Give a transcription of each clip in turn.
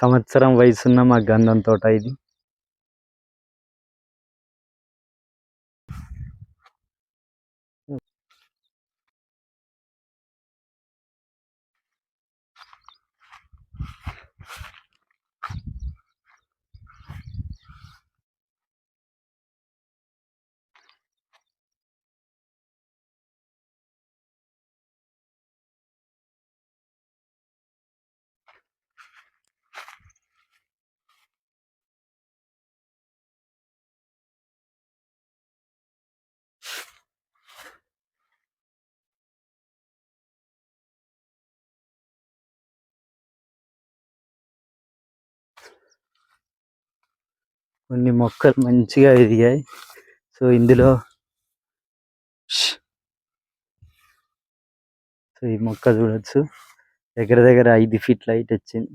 సంవత్సరం వయసున్న మా గంధం తోట ఇది. కొన్ని మొక్కలు మంచిగా ఎదిగాయి. సో ఇందులో సో ఈ మొక్క చూడొచ్చు. దగ్గర దగ్గర ఐదు ఫీట్ లైట్ వచ్చింది.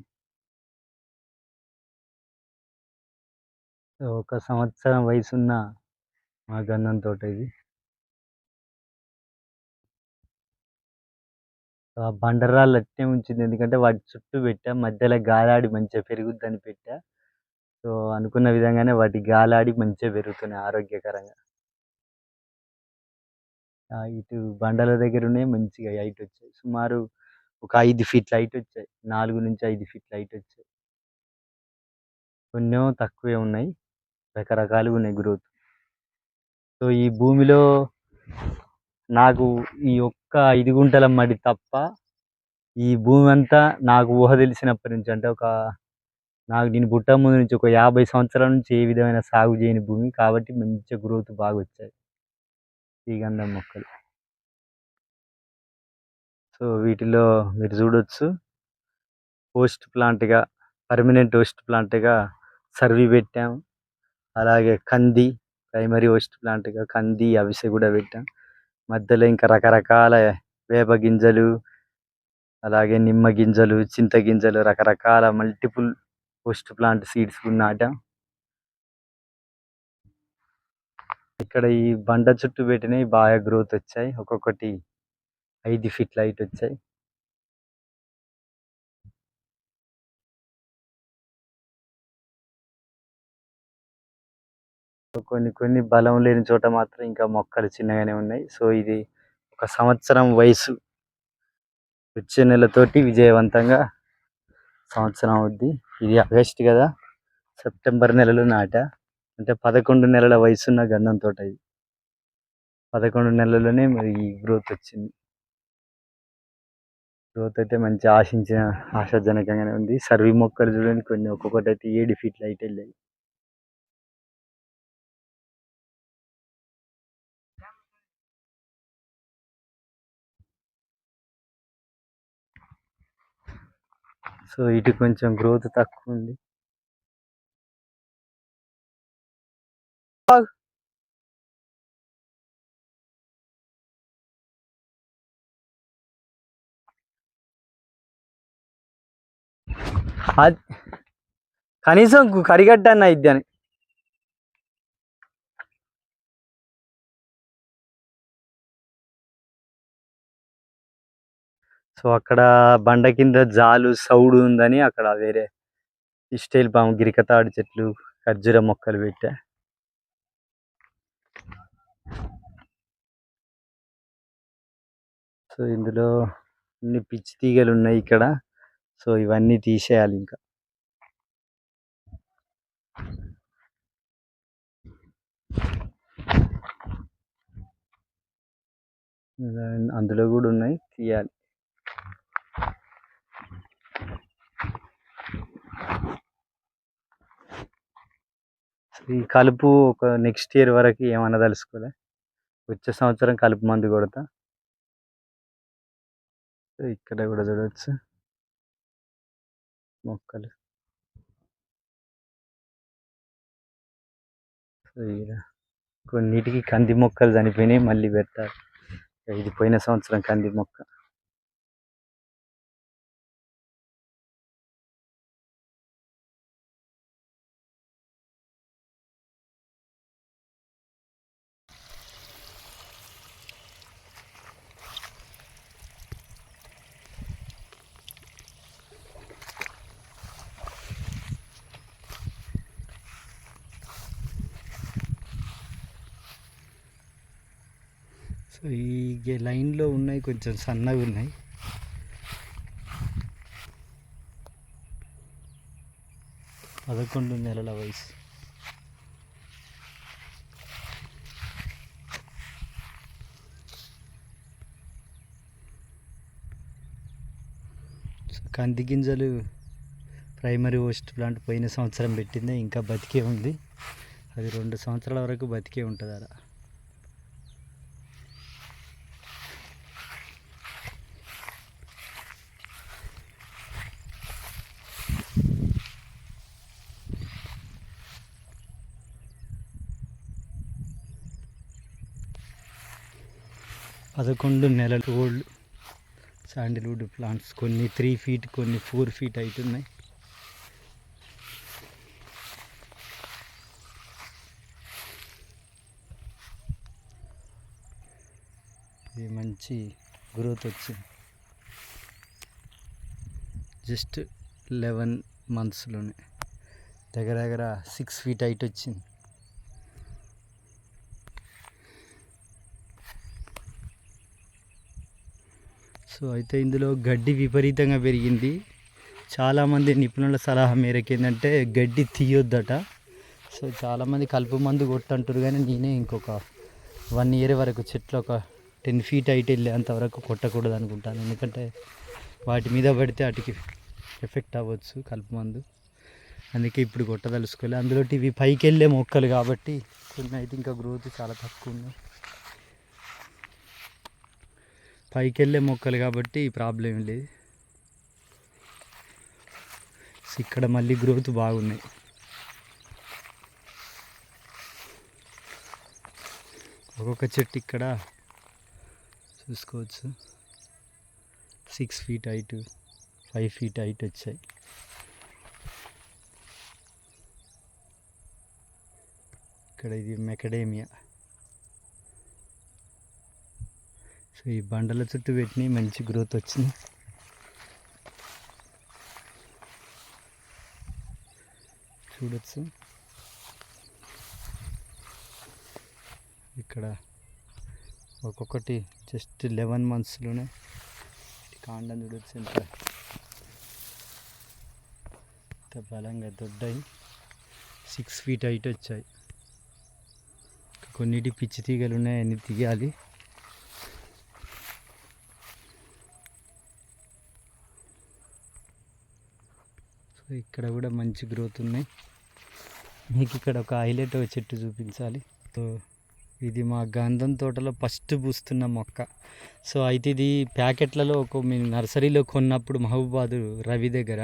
సో ఒక సంవత్సరం వయసున్న మా గంధం తోట ఇది. ఆ బండరాళ్ళు అట్టే ఉంచింది. ఎందుకంటే వాటి చుట్టూ పెట్టా మధ్యలో గాలాడి మంచిగా పెరుగుద్దని పెట్టా. సో అనుకున్న విధంగానే వాటి గాలాడి మంచిగా పెరుగుతున్నాయి ఆరోగ్యకరంగా. ఇటు బండల దగ్గర ఉన్నాయి మంచిగా హైట్ వచ్చాయి. సుమారు ఒక ఐదు ఫీట్ల హైట్ వచ్చాయి. నాలుగు నుంచి ఐదు ఫీట్ల హైట్ వచ్చాయి. కొన్నేమో తక్కువే ఉన్నాయి. రకరకాలుగా ఉన్నాయి గ్రోత్. సో ఈ భూమిలో నాకు ఈ ఒక్క ఐదు గుంటల మడి తప్ప ఈ భూమి అంతా నాకు ఊహ తెలిసినప్పటి నుంచి అంటే ఒక నాకు నేను పుట్ట ముందు నుంచి ఒక యాభై సంవత్సరాల నుంచి ఏ విధమైన సాగు చేయని భూమి కాబట్టి మంచి గ్రోత్ బాగా వచ్చాయి. శ్రీగంధం మొక్కలు. సో వీటిలో మీరు చూడొచ్చు. పోస్ట్ ప్లాంట్గా పర్మనెంట్ హోస్ట్ ప్లాంట్గా సర్వీ పెట్టాం. అలాగే కంది ప్రైమరీ హోస్ట్ ప్లాంట్గా కంది అవిసె కూడా పెట్టాం. మధ్యలో ఇంకా రకరకాల వేప గింజలు అలాగే నిమ్మ గింజలు చింత గింజలు రకరకాల మల్టిపుల్ పోస్ట్ ప్లాంట్ సీడ్స్ నాటాం ఇక్కడ ఈ బండ చుట్టూ పెట్టినవి బాగా గ్రోత్ వచ్చాయి. ఒక్కొక్కటి ఐదు ఫీట్ల హైట్ వచ్చాయి. కొన్ని కొన్ని బలం లేని చోట మాత్రం ఇంకా మొక్కలు చిన్నగానే ఉన్నాయి. సో ఇది ఒక సంవత్సరం వయసు వచ్చే నెలతోటి విజయవంతంగా సంవత్సరం అవుద్ది. ఇది ఆగస్ట్ కదా? సెప్టెంబర్ నెలలో నాట. అంటే పదకొండు నెలల వయసున్న గంధం తోట ఇది. పదకొండు నెలల్లోనే మరి ఈ గ్రోత్ వచ్చింది. గ్రోత్ అయితే మంచి ఆశించిన ఆశాజనకంగానే ఉంది. సర్వీ మొక్కలు చూడండి కొన్ని ఒక్కొక్కటి అయితే ఏడు ఫీట్లు హైట్ వెళ్ళాయి. సో ఇటు కొంచెం గ్రోత్ తక్కువ ఉంది అది కనీసం కరిగట్ట అన్న అని. సో అక్కడ బండ కింద జాలు సౌడు ఉందని అక్కడ వేరే ఇస్టైల్ పాము గిరికతాడు చెట్లు ఖర్జూర మొక్కలు పెట్టా. సో ఇందులో అన్ని పిచ్చి తీగలు ఉన్నాయి ఇక్కడ. సో ఇవన్నీ తీసేయాలి ఇంకా. అందులో కూడా ఉన్నాయి తీయాలి. ఈ కలుపు ఒక నెక్స్ట్ ఇయర్ వరకు ఏమన్నా తెలుసుకోలే. వచ్చే సంవత్సరం కలుపు మందు కొడతా. ఇక్కడ కూడా చూడవచ్చు మొక్కలు. కొన్నిటికి కంది మొక్కలు చనిపోయినాయి మళ్ళీ పెట్టాలి. ఇది పోయిన సంవత్సరం కంది మొక్క. సో ఈ లైన్లో ఉన్నాయి కొంచెం సన్నగా ఉన్నాయి. పదకొండు నెలల వయసు. కంది గింజలు ప్రైమరీ హోస్ట్ ప్లాంట్ పోయిన సంవత్సరం పెట్టిందే ఇంకా బతికే ఉంది. అది రెండు సంవత్సరాల వరకు బతికే ఉంటుంది అలా పదకొండు నెలలు ఓల్డ్ శాండిల్వుడ్ ప్లాంట్స్ కొన్ని త్రీ ఫీట్ కొన్ని ఫోర్ ఫీట్ అవుతున్నాయి ఇది మంచి గ్రోత్ వచ్చింది. జస్ట్ లెవెన్ మంత్స్లోనే దగ్గర దగ్గర సిక్స్ ఫీట్ హైట్ వచ్చింది. సో అయితే ఇందులో గడ్డి విపరీతంగా పెరిగింది. చాలామంది నిపుణుల సలహా మేరకు ఏంటంటే గడ్డి తీయొద్దట. సో చాలామంది కలుపు మందు కొట్టంటారు కానీ నేనే ఇంకొక వన్ ఇయర్ వరకు చెట్లు ఒక టెన్ ఫీట్ హైట్ వెళ్ళేంత వరకు కొట్టకూడదు అనుకుంటాను. ఎందుకంటే వాటి మీద పడితే వాటికి ఎఫెక్ట్ అవ్వచ్చు కలుపు మందు. అందుకే ఇప్పుడు కొట్టదలుచుకోలే. అందులో ఇవి పైకి వెళ్ళే మొక్కలు కాబట్టి కొన్ని అయితే ఇంకా గ్రోత్ చాలా తక్కువ ఉన్నాయి. పైకి వెళ్ళే మొక్కలు కాబట్టి ప్రాబ్లం లేదు. ఇక్కడ మళ్ళీ గ్రోత్ బాగున్నాయి ఒక్కొక్క చెట్టు ఇక్కడ చూసుకోవచ్చు. Six feet height five feet height వచ్చాయి. ఇక్కడ ఇది మెకడేమియా సో ఈ బండల చుట్టూ పెట్టిన మంచి గ్రోత్ వచ్చింది. చూడొచ్చు. ఇక్కడ ఒక్కొక్కటి జస్ట్ లెవెన్ మంత్స్లోనే కాండం చూడొచ్చు ఎంత ఎంత బలంగా దొడ్డాయి. సిక్స్ ఫీట్ హైట్ వచ్చాయి. కొన్నిటి పిచ్చి తీగలు ఉన్నాయి అన్ని తీయాలి. ఇక్కడ కూడా మంచి గ్రోత్ ఉన్నాయి. మీకు ఇక్కడ ఒక హైలైట్ చెట్టు చూపించాలి. సో ఇది మా గంధం తోటలో ఫస్ట్ పూస్తున్న మొక్క. సో అయితే ఇది ప్యాకెట్లలో ఒక మేము నర్సరీలో కొన్నప్పుడు మహబూబాద్ రవి దగ్గర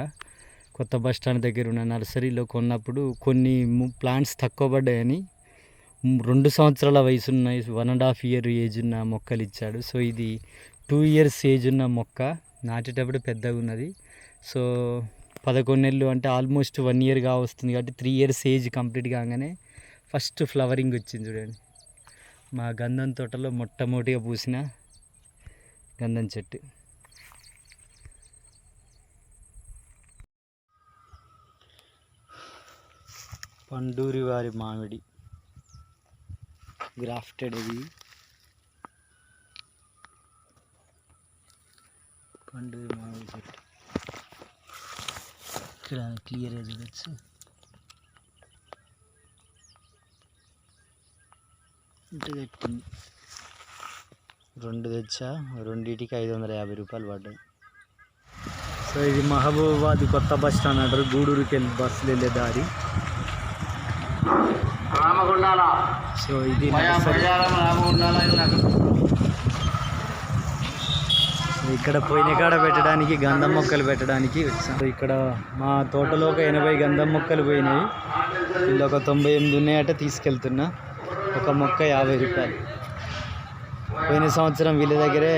కొత్త బస్ స్టాండ్ దగ్గర ఉన్న నర్సరీలో కొన్నప్పుడు కొన్ని ప్లాంట్స్ తక్కువ పడ్డాయని రెండు సంవత్సరాల వయసు ఉన్న one and half year age ఉన్న మొక్కలు ఇచ్చాడు. సో ఇది టూ ఇయర్స్ ఏజ్ ఉన్న మొక్క. నాటేటప్పుడు పెద్దగా ఉన్నది. సో పదకొండు నెలలు అంటే ఆల్మోస్ట్ వన్ ఇయర్గా వస్తుంది కాబట్టి త్రీ ఇయర్స్ ఏజ్ కంప్లీట్ కాగానే ఫస్ట్ ఫ్లవరింగ్ వచ్చింది చూడండి. మా గంధం తోటలో మొట్టమొదటిగా పూసిన గంధం చెట్టు. పండూరి వారి మామిడి. గ్రాఫ్టెడ్ ఇది. పండూరి మామిడి చెట్టు. ఇక్కడ క్లియర్గా చూడొచ్చు కట్టింది రెండు తెచ్చా? రెండింటికి ఐదు వందల యాభై రూపాయలు పడ్డాయి. సో ఇది మహబూబాబాద్ కొత్త బస్ స్టాండ్ అంటారు. గూడూరుకి వెళ్ళి బస్సులు వెళ్ళే దారి. రామగుండాల. సో ఇది ఇక్కడ పోయిన కాడ పెట్టడానికి గంధం మొక్కలు పెట్టడానికి వచ్చాం. ఇక్కడ మా తోటలో ఒక ఎనభై గంధం మొక్కలు పోయినాయి. వీళ్ళు ఒక తొంభై ఎనిమిది ఉన్నాయట తీసుకెళ్తున్నా. ఒక మొక్క యాభై రూపాయలు. పోయిన సంవత్సరం వీళ్ళ దగ్గరే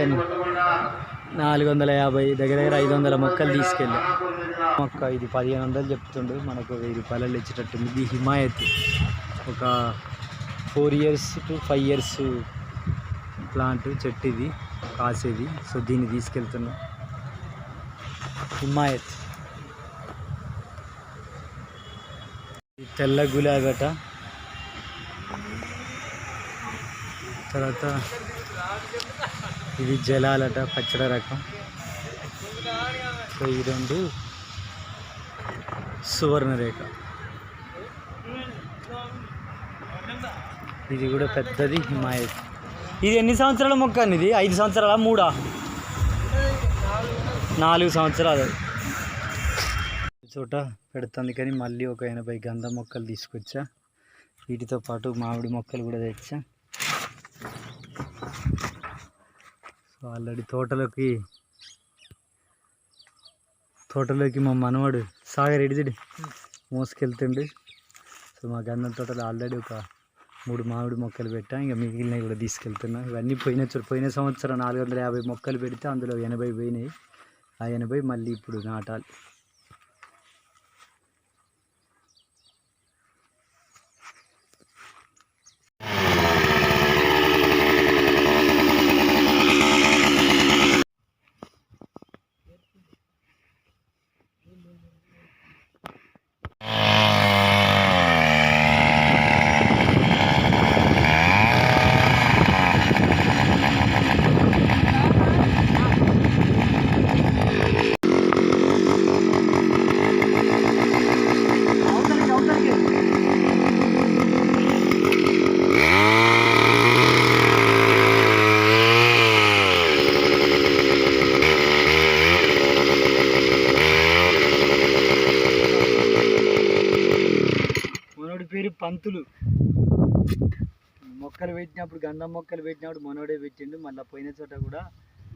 నాలుగు వందల యాభై దగ్గర దగ్గర ఐదు వందల మొక్కలు తీసుకెళ్ళాం. మొక్క ఇది పదిహేను వందలు చెప్తుండు. మనకు వెయ్యి రూపాయలు ఇచ్చేటట్టుంది. ఇది హిమాయత్. ఒక four years to five years plant చెట్టు ఇది కాసేది. సో దీన్ని తీసుకెళ్తున్నా. హిమాయత్. తెల్ల గులాబట. తర్వాత ఇది జలాలట పచ్చడి రకం. సో ఈ రెండు సువర్ణరేఖ. ఇది కూడా పెద్దది హిమాయత్. ఇది ఎన్ని సంవత్సరాల మొక్క అండి ఇది? ఐదు సంవత్సరాల? మూడా? నాలుగు సంవత్సరాలు. చోట పెడుతుంది కానీ మళ్ళీ ఒక ఎనభై గంధ మొక్కలు తీసుకొచ్చా. వీటితో పాటు మామిడి మొక్కలు కూడా తెచ్చా. సో ఆల్రెడీ తోటలోకి తోటలోకి మా మనవాడు సాగర్ ఎడిదిడి మోసుకెళ్తుండు. సో మా గంధం తోటలో ఆల్రెడీ ఒక మూడు మామిడి మొక్కలు పెట్టా ఇంకా మిగిలినవి కూడా తీసుకెళ్తున్నా. ఇవన్నీ పోయిన పోయిన సంవత్సరం నాలుగు వందల యాభై మొక్కలు పెడితే అందులో ఎనభై పోయినాయి. ఆ ఎనభై మళ్ళీ ఇప్పుడు నాటాలి మనోడి పేరు పంతులు మొక్కలు పెట్టినప్పుడు గంధం మొక్కలు పెట్టినప్పుడు మనోడే పెట్టిండు. మళ్ళీ పోయిన చోట కూడా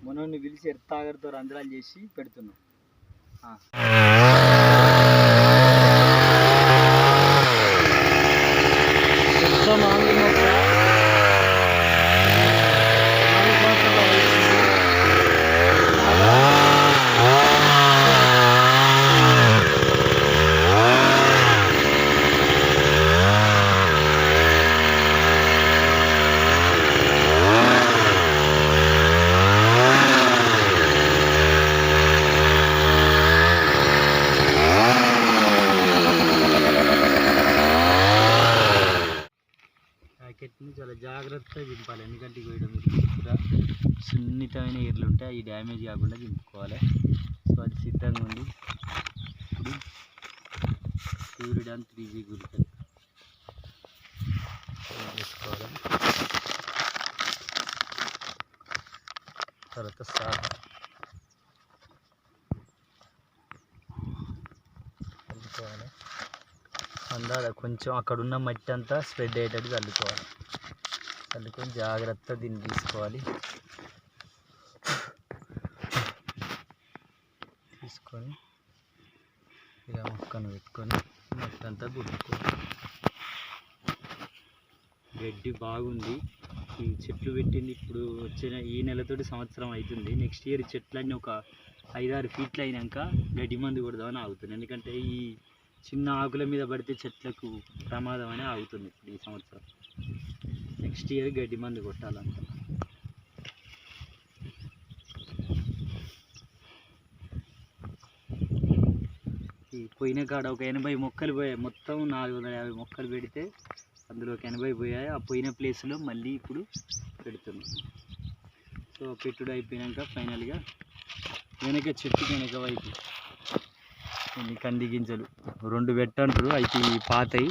మనోడిని పిలిచి ఎత్తాగడితో రంధ్రాలు చేసి పెడుతున్నాం ఆ. పెద్ద మామిడి మొక్క నాలుగు సంవత్సరాల వయసు. ప్యాకెట్ని చాలా జాగ్రత్తగా దింపాలి ఎందుకంటే ఇవి వేయడం కూడా సున్నితమైన ఎర్లు ఉంటాయి అవి డ్యామేజ్ కాకుండా దింపుకోవాలి సో అది సిద్ధంగా ఉంది. ఇప్పుడు సూర్యుడు త్రీ జీ గురికలు తీసుకోవాలి తర్వాత సార్. కలుపుకోవాలి అందాల కొంచెం అక్కడ ఉన్న మట్టి అంతా స్ప్రెడ్ అయ్యేటట్టు చల్లుకోవాలి. చల్లుకొని జాగ్రత్త దీన్ని తీసుకోవాలి. తీసుకొని ఇలా మొక్కను పెట్టుకొని మొత్తం అంతా గుర్తుకోవాలి గడ్డి బాగుంది. ఈ చెట్లు పెట్టింది ఇప్పుడు వచ్చిన ఈ నెలతోటి సంవత్సరం అవుతుంది. నెక్స్ట్ ఇయర్ చెట్లన్నీ ఒక ఐదారు ఫీట్లు అయినాక గడ్డి మందు కొడదామని ఆగుతుంది. ఎందుకంటే ఈ చిన్న ఆకుల మీద పడితే చెట్లకు ప్రమాదం అని ఆగుతుంది ఇప్పుడు ఈ సంవత్సరం. నెక్స్ట్ ఇయర్ గడ్డి మందు కొట్టాలంట. ఈ పోయిన కాడ ఒక ఎనభై మొక్కలు పోయాయి. మొత్తం నాలుగు వందల యాభై మొక్కలు పెడితే అందులో ఒక ఎనభై పోయాయి. ఆ పోయిన ప్లేస్లో మళ్ళీ ఇప్పుడు పెడుతున్నాం. సో పెట్టుడు అయిపోయాక ఫైనల్గా వెనక చెట్టుకి వెనక వైపు కొన్ని కంది గింజలు. రెండు పెట్టంటారు అయితే పాతయి.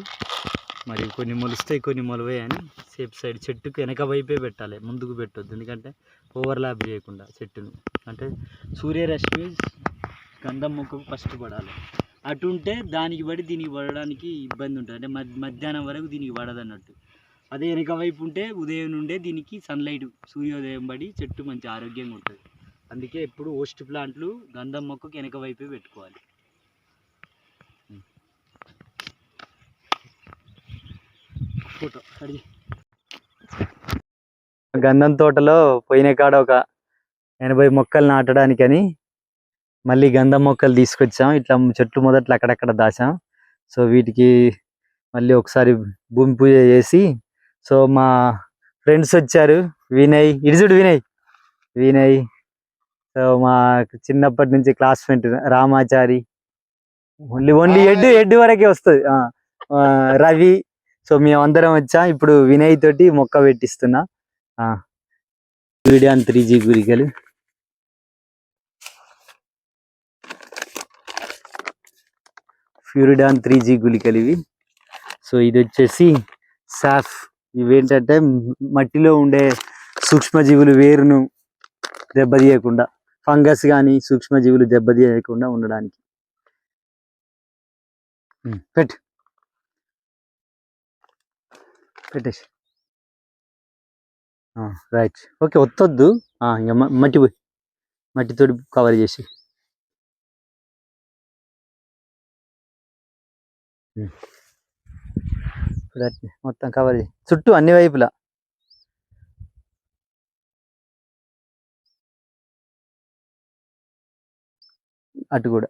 మరి కొన్ని మొలుస్తాయి కొన్ని మొలవాయి అని సేఫ్ సైడ్ చెట్టుకు వెనక వైపే పెట్టాలి. ముందుకు పెట్టొద్దు. ఎందుకంటే ఓవర్లాప్ చేయకుండా చెట్టును. అంటే సూర్యరశ్మి గంధం మొక్కకు ఫస్ట్ పడాలి. అటు ఉంటే దానికి పడి దీనికి పడడానికి ఇబ్బంది ఉంటుంది. అంటే మధ్యాహ్నం వరకు దీనికి పడదు అన్నట్టు అదే వెనక వైపు ఉంటే ఉదయం నుండే దీనికి సన్లైట్ సూర్యోదయం పడి చెట్టు మంచి ఆరోగ్యంగా ఉంటుంది. అందుకే ఎప్పుడు ఓస్ట్ ప్లాంట్లు గంధం మొక్కకు వెనక వైపే పెట్టుకోవాలి. ఫోటో గంధం తోటలో పోయిన కాడ ఒక ఎనభై మొక్కలు నాటడానికని మళ్ళీ గంధం మొక్కలు తీసుకొచ్చాం. ఇట్లా చెట్లు మొదట్లో అక్కడక్కడ దాచాం. సో వీటికి మళ్ళీ ఒకసారి భూమి పూజ చేసి సో మా ఫ్రెండ్స్ వచ్చారు. వినయ్ ఇడిచుడు వినయ్. వినయ్ సో మా చిన్నప్పటి నుంచి classmate Ramachari. Only only head head వరకే వస్తుంది. రవి. సో మేమందరం వచ్చాం. ఇప్పుడు వినయ్ తోటి మొక్క పెట్టిస్తున్నా. ఫ్యూరిడాన్ త్రీ జీ గురికలు. ఫ్యూరిడాన్ త్రీ జీ గుళికలు ఇవి సో ఇది వచ్చేసి సాఫ్ ఇవేంటంటే మట్టిలో ఉండే సూక్ష్మజీవులు వేరును దెబ్బతీయకుండా ఫంగస్ కానీ సూక్ష్మజీవులు దెబ్బతీయకుండా ఉండడానికి. పెట్టు. పెట్టేసి. రైట్ ఓకే వత్తొద్దు ఇంకా మట్టి పోయి మట్టితోటి కవర్ చేసి. మొత్తం కవర్ చుట్టూ అన్ని వైపులా. అటు కూడా.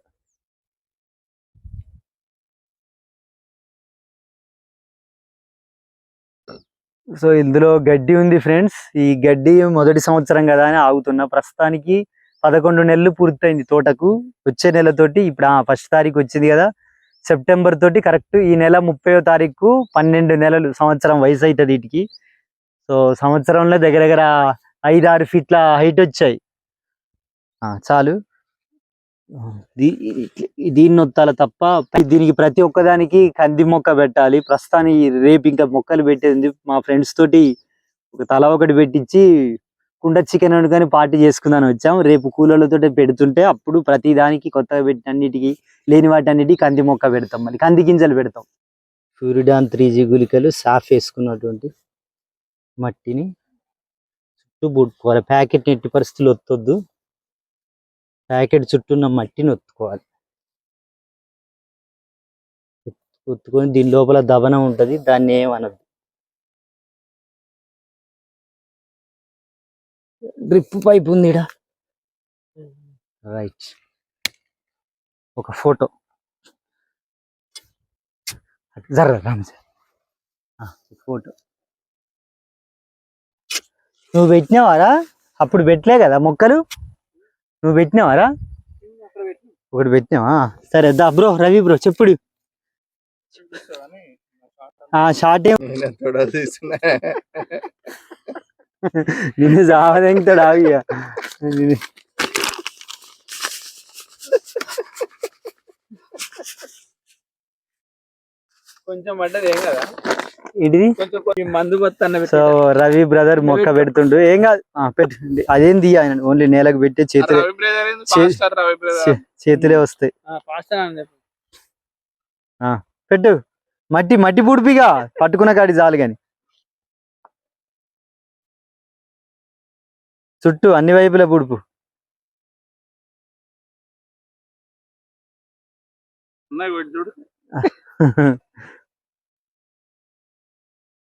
సో ఇందులో గడ్డి ఉంది ఫ్రెండ్స్. ఈ గడ్డి మొదటి సంవత్సరం కదా అని ఆగుతున్నా. ప్రస్తుతానికి పదకొండు నెలలు పూర్తయింది తోటకు. వచ్చే నెలతోటి ఇప్పుడు ఫస్ట్ తారీఖు వచ్చింది కదా. సెప్టెంబర్ తోటి కరెక్ట్ ఈ నెల ముప్పై తారీఖు పన్నెండు నెలలు సంవత్సరం వయసు అవుతుంది వీటికి. సో సంవత్సరంలో దగ్గర దగ్గర ఐదు ఆరు ఫీట్ల హైట్ వచ్చాయి. చాలు. దీన్ని నొత్తాల తప్ప దీనికి ప్రతి ఒక్కదానికి కంది మొక్క పెట్టాలి. ప్రస్తుతానికి రేపు ఇంకా మొక్కలు పెట్టేది మా ఫ్రెండ్స్ తోటి ఒక తల ఒకటి పెట్టించి కుండ చికెన్ వండుకొని పార్టీ చేసుకుందాని వచ్చాం రేపు కూలర్లతో పెడుతుంటే అప్పుడు ప్రతి దానికి కొత్తగా పెట్టిన అన్నిటికి లేని వాటి అన్నిటికీ కంది మొక్క పెడతాం. మళ్ళీ కంది గింజలు పెడతాం. ఫ్యూరిడాన్ త్రీ జీ గుళికలు సాఫ్ వేసుకున్నటువంటి మట్టిని చుట్టూ బుట్టుకోవాలి. ప్యాకెట్ ఎట్టి పరిస్థితులు ఒత్తొద్దు. ప్యాకెట్ చుట్టూ ఉన్న మట్టిని ఒత్తుకోవాలి. ఒత్తుకొని దీని లోపల దవనం ఉంటుంది. దాన్ని ఏమనద్దు. డ్రిప్ పైప్ ఉంది ఈడ రైట్. ఒక ఫోటో. జర్ర రామ్ ఫోటో. నువ్వు పెట్టినావారా? అప్పుడు పెట్టలే కదా మొక్కలు? నువ్వు పెట్టినావారా? ఒకటి పెట్టినావా? సరే దా బ్రో రవి బ్రో చెప్పుడు. ఆ షార్ట్ ఏం నిన్ను సావదెంగుతాడు ఆవి కొంచెం పడ్డది ఏం కదా? కొంచెం మందు సో రవి బ్రదర్ మొక్క పెడుతుండు. ఏం కాదు. అదేంది ఆయన? ఓన్లీ నేలకు పెట్టి చేతులే. చేతులే వస్తాయి. ఫాస్టర్ అని చెప్పు. పెట్టు. మట్టి మట్టి పుడిపిగా. పట్టుకున్న కాడి చాలు గాని. చుట్టూ అన్ని వైపులా పుడుపు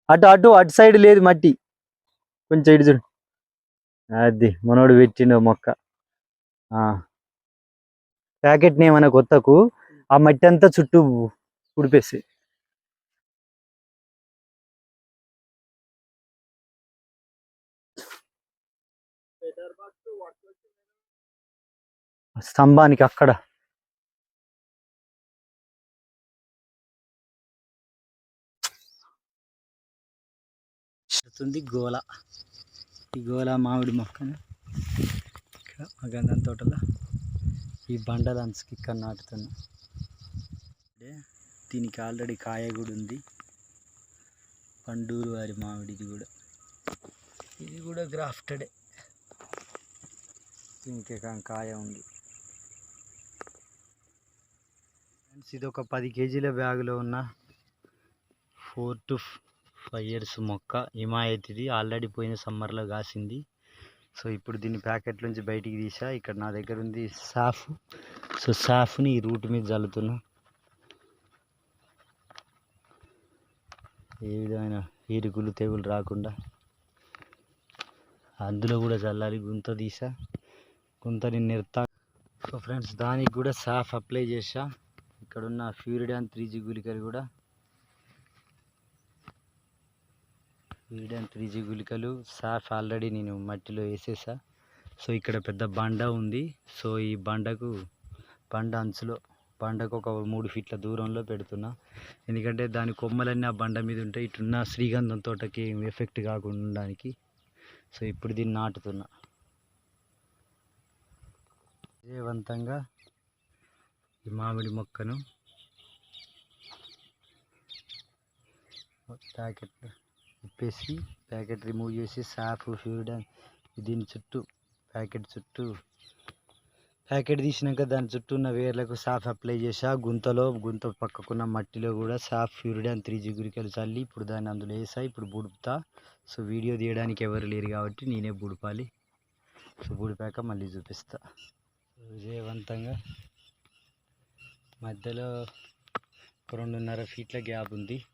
అటు అటు అటు సైడ్ లేదు మట్టి. కొంచెం ఇటు చూడు. అది మనోడు పెట్టిండు మొక్క. ప్యాకెట్ నేమన్నా కొత్తకు ఆ మట్టి అంతా చుట్టూ ఉడిపేస్తాయి స్తంభానికి అక్కడ. గోల. ఈ గోల మామిడి మొక్కను. ఇక్కడ మా గంధం తోటలో ఈ బండల అంచుకి ఇక్కడ నాటుతున్నా దీనికి ఆల్రెడీ కాయ కూడా ఉంది. పండూరు వారి మామిడి ఇది కూడా. ఇది కూడా గ్రాఫ్టెడే. దీనికి కా- కాయ ఉంది. ఫ్రెండ్స్ ఇది ఒక పది కేజీల బ్యాగులో ఉన్న ఫోర్ టు ఫైవ్ ఇయర్స్ మొక్క హిమాయత్ ఇది ఆల్రెడీ పోయిన సమ్మర్లో కాసింది. సో ఇప్పుడు దీన్ని ప్యాకెట్ నుంచి బయటికి తీసా. ఇక్కడ నా దగ్గర ఉంది సాఫ్. సో సాఫ్ని ఈ రూట్ మీద చల్లుతున్నా. ఏ విధమైన ఈరుకులు తెగులు రాకుండా అందులో కూడా చల్లాలి. గుంత తీసా. గుంతని నిర్తా సో ఫ్రెండ్స్ దానికి కూడా సాఫ్ అప్లై చేసా. ఇక్కడున్న ఫ్యూరిడాన్ త్రీ జీ గుళికలు కూడా. ఫ్యూరిడాన్ త్రీ జీ గుళికలు సాఫ్ ఆల్రెడీ నేను మట్టిలో వేసేసా. సో ఇక్కడ పెద్ద బండ ఉంది. సో ఈ బండకు బండ అంచులో బండకు ఒక మూడు ఫీట్ల దూరంలో పెడుతున్నా. ఎందుకంటే దాని కొమ్మలన్నీ ఆ బండ మీద ఉంటాయి ఇటున్న శ్రీగంధం తోటకి ఎఫెక్ట్ కాకుండా ఉండడానికి. సో ఇప్పుడు దీన్ని నాటుతున్నా. విజయవంతంగా ఈ మామిడి మొక్కను ప్యాకెట్ విప్పేసి ప్యాకెట్ రిమూవ్ చేసి సాఫ్ ఫ్యూరిడాన్ దీని చుట్టూ ప్యాకెట్ చుట్టూ ప్యాకెట్ తీసినాక దాని చుట్టూ ఉన్న వేర్లకు సాఫ్ అప్లై చేసా. గుంతలో గుంత పక్కకున్న మట్టిలో కూడా సాఫ్ ఫ్యూరిడాన్ త్రీ జిగురికలు చల్లి ఇప్పుడు దాన్ని అందులో వేసా ఇప్పుడు బుడుపుతా. సో వీడియో తీయడానికి ఎవరు లేరు కాబట్టి నేనే బుడపాలి. సో బుడిపాక మళ్ళీ చూపిస్తా. విజయవంతంగా మధ్యలో రెండున్నర ఫీట్ల గ్యాప్ ఉంది.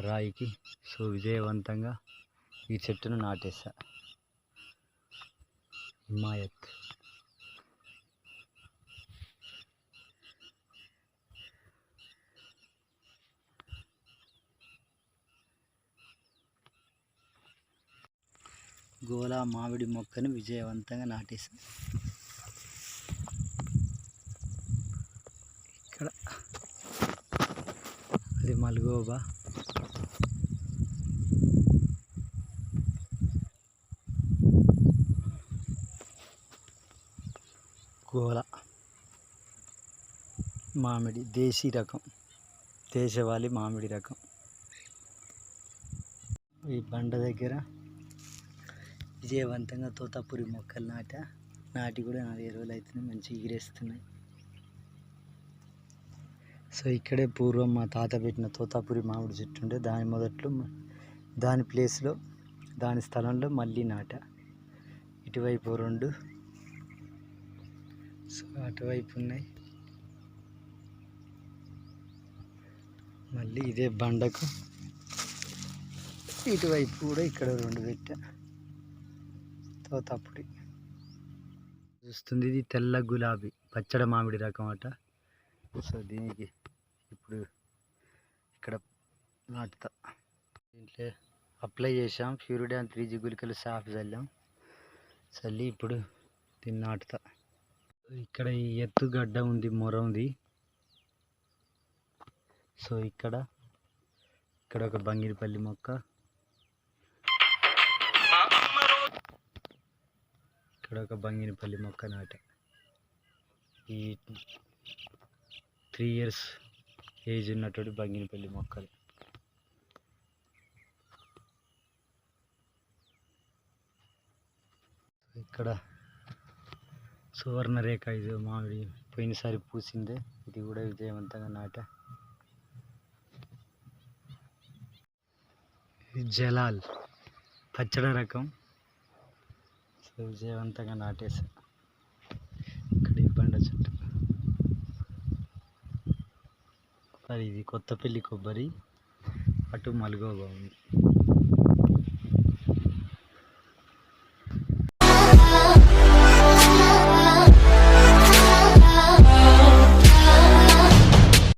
రాయికి. సో విజయవంతంగా ఈ చెట్టును నాటేసా హిమాయత్. గోలా మామిడి మొక్కను విజయవంతంగా నాటేశాను ఇక్కడ. అది మల్గోబా గోల. మామిడి దేశీ రకం. దేశవాళీ మామిడి రకం. ఈ బండ దగ్గర విజయవంతంగా తోతాపురి మొక్కలు నాట నాటి కూడా నాలుగు ఎరువులు అవుతున్నాయి మంచిగా ఎగిరేస్తున్నాయి సో ఇక్కడే పూర్వం మా తాత పెట్టిన తోతాపురి మామిడి చెట్టు ఉండే. దాని మొదట్లో దాని ప్లేస్లో దాని స్థలంలో మళ్ళీ నాట. ఇటువైపు రెండు. సో అటువైపు ఉన్నాయి. మళ్ళీ ఇదే బండకు. ఇటువైపు కూడా ఇక్కడ రెండు పెట్టా. తోతాపురి. చూస్తుంది ఇది తెల్ల గులాబీ పచ్చడి మామిడి రకం అట. సో దీనికి ఇప్పుడు ఇక్కడ నాటుతా. దీంట్లో అప్లై చేసాం అండ్ త్రీ జీ గుళికలు సాఫ్ చల్లాం. చల్లి ఇప్పుడు దీన్ని నాటుతా. ఇక్కడ ఈ ఎత్తు గడ్డ ఉంది మొర ఉంది. సో ఇక్కడ ఇక్కడ ఒక బంగిరిపల్లి మొక్క. ఇక్కడ ఒక బంగిరిపల్లి మొక్క నాట. ఈ త్రీ ఇయర్స్ ఏజ్ ఉన్నటువంటి బంగినపల్లి మొక్కలు. ఇక్కడ సువర్ణరేఖ ఇది మామిడి పోయినసారి పూసిందే. ఇది కూడా విజయవంతంగా నాట. జలాల్. పచ్చడ రకం. సో విజయవంతంగా నాటేసా ఇక్కడ ఈ బండ చెట్టు మరి ఇది కొత్తపల్లి కొబ్బరి. అటు మలుగోబా బాగుంది.